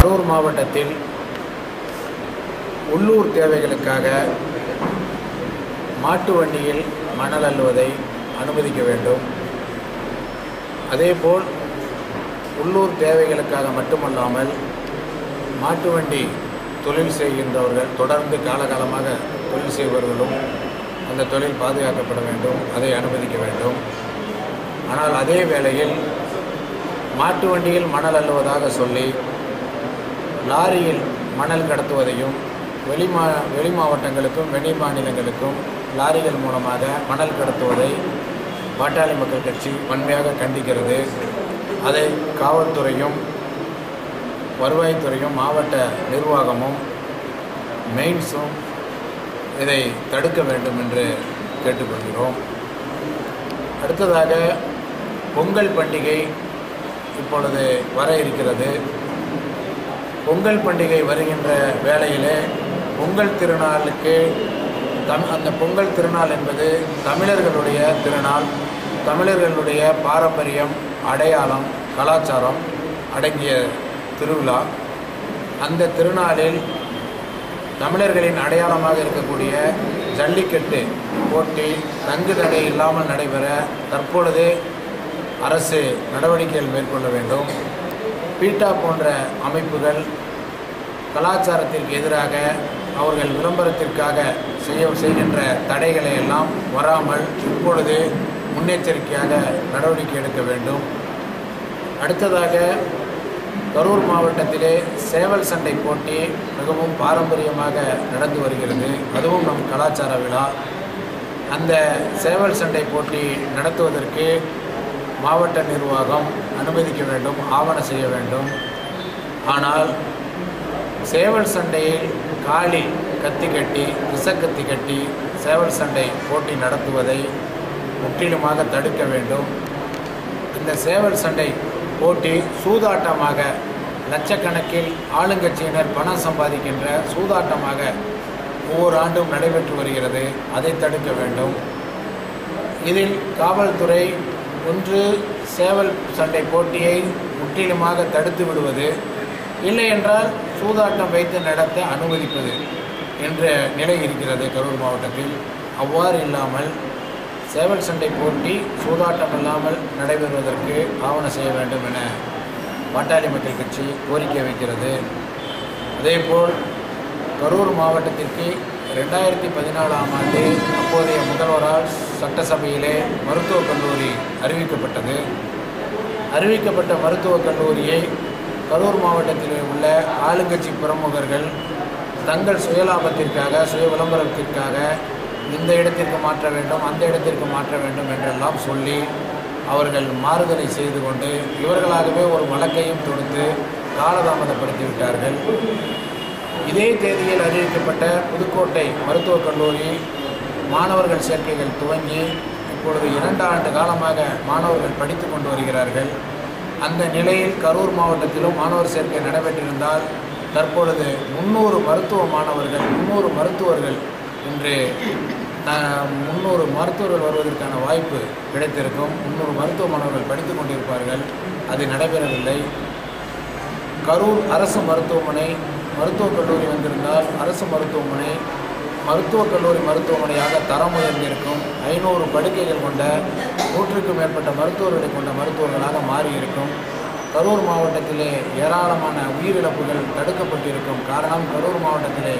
கரூர் மாவட்டத்தில் உள்ளூர் தேவைகளுக்காக மாட்டு வண்டியில் மணல் அள்ளுவதை அனுமதிக்க வேண்டும். அதேபோல் உள்ளூர் தேவைகளுக்காக மட்டுமல்லாமல் மாட்டு வண்டி தொழில் செய்கின்றவர்கள் தொடர்ந்து காலகாலமாக தொழில் செய்பவர்களும் அந்த தொழில் பாதுகாக்கப்பட வேண்டும் அதை அனுமதிக்க வேண்டும். ஆனால் அதே வேளையில் மாட்டு வண்டியில் மணல் அள்ளுவதாக சொல்லி லாரியில் மணல் கடத்துவதையும் வெளி மா வெளி மாவட்டங்களுக்கும் வெளி மாநிலங்களுக்கும் லாரிகள் மூலமாக மணல் கடத்துவதை பாட்டாளி மக்கள் கட்சி வன்மையாக கண்டிக்கிறது. அதை காவல்துறையும் வருவாய்த்துறையும் மாவட்ட நிர்வாகமும் மெயின்ஸும் இதை தடுக்க வேண்டும் என்று கேட்டுக்கொள்கிறோம். அடுத்ததாக பொங்கல் பண்டிகை இப்பொழுது வர இருக்கிறது. பொங்கல் பண்டிகை வருகின்ற வேளையிலே பொங்கல் திருநாளுக்கு தம் அந்த பொங்கல் திருநாள் என்பது தமிழர்களுடைய திருநாள். தமிழர்களுடைய பாரம்பரியம் அடையாளம் கலாச்சாரம் அடங்கிய திருவிழா. அந்த திருநாளில் தமிழர்களின் அடையாளமாக இருக்கக்கூடிய ஜல்லிக்கட்டு போட்டி தங்கு தடை இல்லாமல் நடைபெற தற்பொழுது அரசு நடவடிக்கைகள் மேற்கொள்ள வேண்டும். பீட்டா போன்ற அமைப்புகள் கலாச்சாரத்திற்கு எதிராக அவர்கள் விளம்பரத்திற்காக செய்ய செய்கின்ற தடைகளை எல்லாம் வராமல் இப்பொழுது முன்னெச்சரிக்கையாக நடவடிக்கை எடுக்க வேண்டும். அடுத்ததாக கரூர் மாவட்டத்திலே சேவல் சண்டை போட்டி மிகவும் பாரம்பரியமாக நடந்து வருகிறது. அதுவும் நம் கலாச்சார விழா. அந்த சேவல் சண்டை போட்டி நடத்துவதற்கு மாவட்ட நிர்வாகம் அனுமதிக்க வேண்டும் ஆவண செய்ய வேண்டும். ஆனால் சேவல் சண்டையில் காலி கத்தி கட்டி விசக்கத்தி கட்டி சேவல் சண்டை போட்டி நடத்துவதை முற்றிலுமாக தடுக்க வேண்டும். இந்த சேவல் சண்டை போட்டி சூதாட்டமாக லட்சக்கணக்கில் ஆளுங்கட்சியினர் பணம் சம்பாதிக்கின்ற சூதாட்டமாக ஒவ்வொரு ஆண்டும் நடைபெற்று வருகிறது. அதை தடுக்க வேண்டும். இதில் காவல்துறை ஒன்று சேவல் சண்டை போட்டியை முற்றிலுமாக தடுத்து விடுவது இல்லை என்றால் சூதாட்டம் வைத்து நடத்த அனுமதிப்பது என்ற நிலை இருக்கிறது கரூர் மாவட்டத்தில். அவ்வாறு இல்லாமல் சேவல் சண்டை போட்டி சூதாட்டம் இல்லாமல் நடைபெறுவதற்கு ஆவண செய்ய வேண்டும் என பாட்டாளி மக்கள் கட்சி கோரிக்கை வைக்கிறது. அதேபோல் கரூர் மாவட்டத்திற்கு ரெண்டாயிரத்தி பதினாலாம் ஆண்டு அப்போதைய முதல்வரால் சட்டசபையிலே மருத்துவக் கல்லூரி அறிவிக்கப்பட்டது. அறிவிக்கப்பட்ட மருத்துவக் கல்லூரியை கரூர் மாவட்டத்தில் உள்ள ஆளுங்கட்சி பிரமுகர்கள் தங்கள் சுயலாபத்திற்காக சுய விளம்பரத்திற்காக இந்த இடத்திற்கு மாற்ற வேண்டும் அந்த இடத்திற்கு மாற்ற வேண்டும் என்றெல்லாம் சொல்லி அவர்கள் மாறுதலை செய்து கொண்டு இவர்களாகவே ஒரு வழக்கையும் தொடுத்து காலதாமதப்படுத்தி விட்டார்கள். இதே தேதியில் அறிவிக்கப்பட்ட புதுக்கோட்டை மருத்துவக் கல்லூரி மாணவர்கள் சேர்க்கைகள் துவங்கி இப்பொழுது இரண்டு ஆண்டு காலமாக மாணவர்கள் படித்து கொண்டு வருகிறார்கள். அந்த நிலையில் கரூர் மாவட்டத்திலும் மாணவர் சேர்க்கை நடைபெற்றிருந்தால் தற்பொழுது முன்னூறு மருத்துவ மாணவர்கள் முன்னூறு மருத்துவர்கள் இன்று முந்நூறு மருத்துவர்கள் வருவதற்கான வாய்ப்பு கிடைத்திருக்கும். முன்னூறு மருத்துவ மாணவர்கள் படித்து கொண்டிருப்பார்கள். அது நடைபெறவில்லை. கரூர் அரசு மருத்துவமனை மருத்துவக் கல்லூரி வந்திருந்தால் அரசு மருத்துவமனை மருத்துவக் கல்லூரி மருத்துவமனையாக தரம் உயர்ந்திருக்கும். ஐநூறு படுக்கைகள் கொண்ட நூற்றுக்கும் மேற்பட்ட மருத்துவர்களை கொண்ட மருத்துவர்களாக மாறியிருக்கும். கரூர் மாவட்டத்திலே ஏராளமான உயிரிழப்புகள் தடுக்கப்பட்டிருக்கும் காரணம் கரூர் மாவட்டத்திலே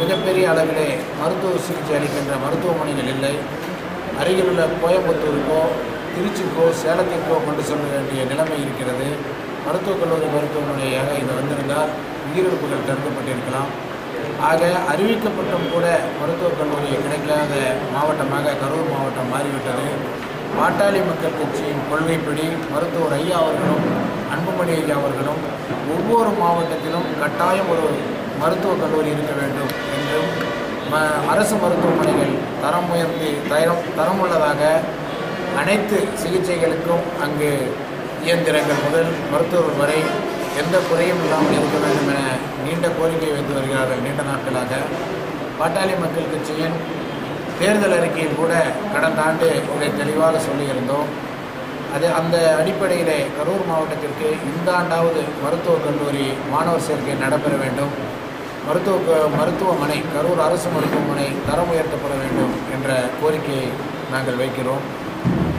மிகப்பெரிய அளவிலே மருத்துவ சிகிச்சை அளிக்கின்ற மருத்துவமனைகள் இல்லை. அருகிலுள்ள கோயம்புத்தூருக்கோ திருச்சிக்கோ சேலத்திற்கோ கொண்டு செல்ல வேண்டிய நிலைமை இருக்கிறது. மருத்துவக் கல்லூரி மருத்துவமனையாக இது வந்திருந்தால் உயிரிழப்புகள் தடுக்கப்பட்டிருக்கலாம். ஆக அறிவிக்கப்பட்டும் கூட மருத்துவக் கல்லூரி கிடைக்காத மாவட்டமாக கரூர் மாவட்டம் மாறிவிட்டது. பாட்டாளி மக்கள் கட்சியின் கொள்கைப்படி மருத்துவர் ஐயா அவர்களும் அன்புமணி ஐயா அவர்களும் ஒவ்வொரு மாவட்டத்திலும் கட்டாயம் ஒரு மருத்துவக் கல்லூரி இருக்க வேண்டும் என்றும் ம அரசு மருத்துவமனைகள் தரம் உயர்ந்து தரம் தரமுள்ளதாக அனைத்து சிகிச்சைகளுக்கும் அங்கு இயந்திரங்கள் முதல் மருத்துவர்கள் வரை எந்த குறையும் இல்லாமல் இருக்க வேண்டும் என நீண்ட கோரிக்கை வைத்து வருகிறார்கள் நீண்ட நாட்களாக. பாட்டாளி மக்கள் கட்சியின் தேர்தல் அறிக்கையில் கூட கடந்த ஆண்டு இதை தெளிவாக சொல்லியிருந்தோம். அது அந்த அடிப்படையிலே கரூர் மாவட்டத்திற்கு இந்த ஆண்டாவது மருத்துவக் கல்லூரி மாணவர் சேர்க்கை நடைபெற வேண்டும். மருத்துவ க- மருத்துவமனை கரூர் அரசு மருத்துவமனை தரம் உயர்த்தப்பட வேண்டும் என்ற கோரிக்கையை நாங்கள் வைக்கிறோம்.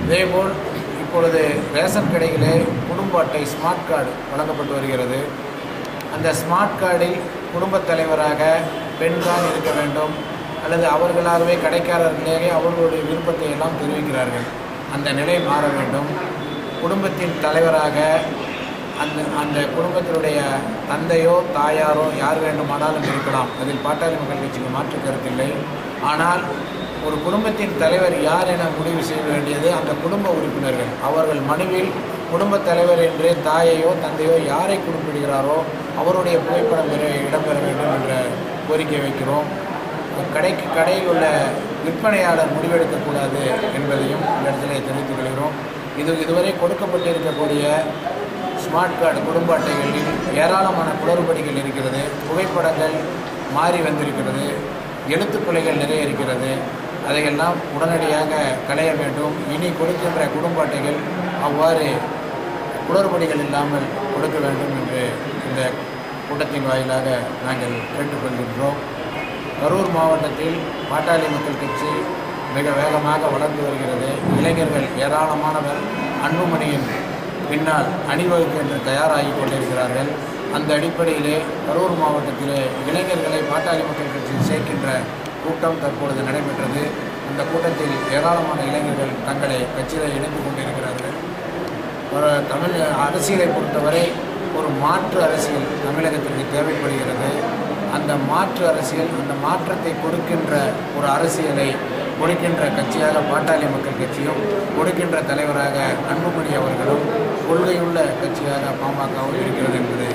இதேபோல் இப்பொழுது ரேஷன் கடைகளே குடும்ப அட்டை ஸ்மார்ட் கார்டு வழங்கப்பட்டு வருகிறது. அந்த ஸ்மார்ட் கார்டில் குடும்பத் தலைவராக பெண்தான் இருக்க வேண்டும். அல்லது அவர்களாகவே கடைக்காரர்களே அவர்களுடைய விருப்பத்தை எல்லாம் தெரிவிக்கிறார்கள். அந்த நிலை மாற வேண்டும். குடும்பத்தின் தலைவராக அந்த அந்த குடும்பத்தினுடைய தந்தையோ தாயாரோ யார் வேண்டுமானாலும் இருக்கலாம். அதில் பாட்டாளி மக்கள் கட்சிக்கு மாற்று கருத்தில்லை ஆனால் ஒரு குடும்பத்தின் தலைவர் யார் என முடிவு செய்ய வேண்டியது அந்த குடும்ப உறுப்பினர்கள். அவர்கள் மனுவில் குடும்ப தலைவர் என்று தாயையோ தந்தையோ யாரை குறிப்பிடுகிறாரோ அவருடைய புகைப்படம் இடம்பெற வேண்டும் என்ற கோரிக்கை வைக்கிறோம். கடைக்கு கடையில் உள்ள விற்பனையாளர் முடிவெடுக்கக்கூடாது என்பதையும் இந்த இடத்துல தெரிவித்துக் கொள்கிறோம். இது இதுவரை கொடுக்கப்பட்டிருக்கக்கூடிய ஸ்மார்ட் கார்டு குடும்ப அட்டைகளில் ஏராளமான குளறுபடிகள் இருக்கிறது. புகைப்படங்கள் மாறி வந்திருக்கிறது. எழுத்துப்பிழைகள் நிறைய இருக்கிறது. அதையெல்லாம் உடனடியாக களைய வேண்டும். இனி கொடுக்கின்ற குடும்ப அட்டைகள் அவ்வாறு குளறுபடிகள் இல்லாமல் கொடுக்க வேண்டும் என்று இந்த கூட்டத்தின் வாயிலாக நாங்கள் கேட்டுக்கொள்கின்றோம். கரூர் மாவட்டத்தில் பாட்டாளி மக்கள் கட்சி மிக வேகமாக வளர்ந்து வருகிறது. இளைஞர்கள் ஏராளமானவர் அன்புமணியின் பின்னால் அணிவகுப்பு என்று தயாராகி கொண்டிருக்கிறார்கள். அந்த அடிப்படையிலே கரூர் மாவட்டத்திலே இளைஞர்களை பாட்டாளி மக்கள் கட்சியில் சேர்க்கின்ற கூட்டம் தற்பொழுது நடைபெற்றது. அந்த கூட்டத்தில் ஏராளமான இளைஞர்கள் தங்களை கட்சியில் இணைந்து கொண்டிருக்கிறார்கள். ஒரு தமிழ் அரசியலை பொறுத்தவரை ஒரு மாற்று அரசியல் தமிழகத்திற்கு தேவைப்படுகிறது. அந்த மாற்று அரசியல் அந்த மாற்றத்தை கொடுக்கின்ற ஒரு அரசியலை கொடுக்கின்ற கட்சியாக பாட்டாளி மக்கள் கட்சியும் கொடுக்கின்ற தலைவராக அன்புமணி அவர்களும் கொள்கையுள்ள கட்சியாக பாமகவும் இருக்கிறது என்பது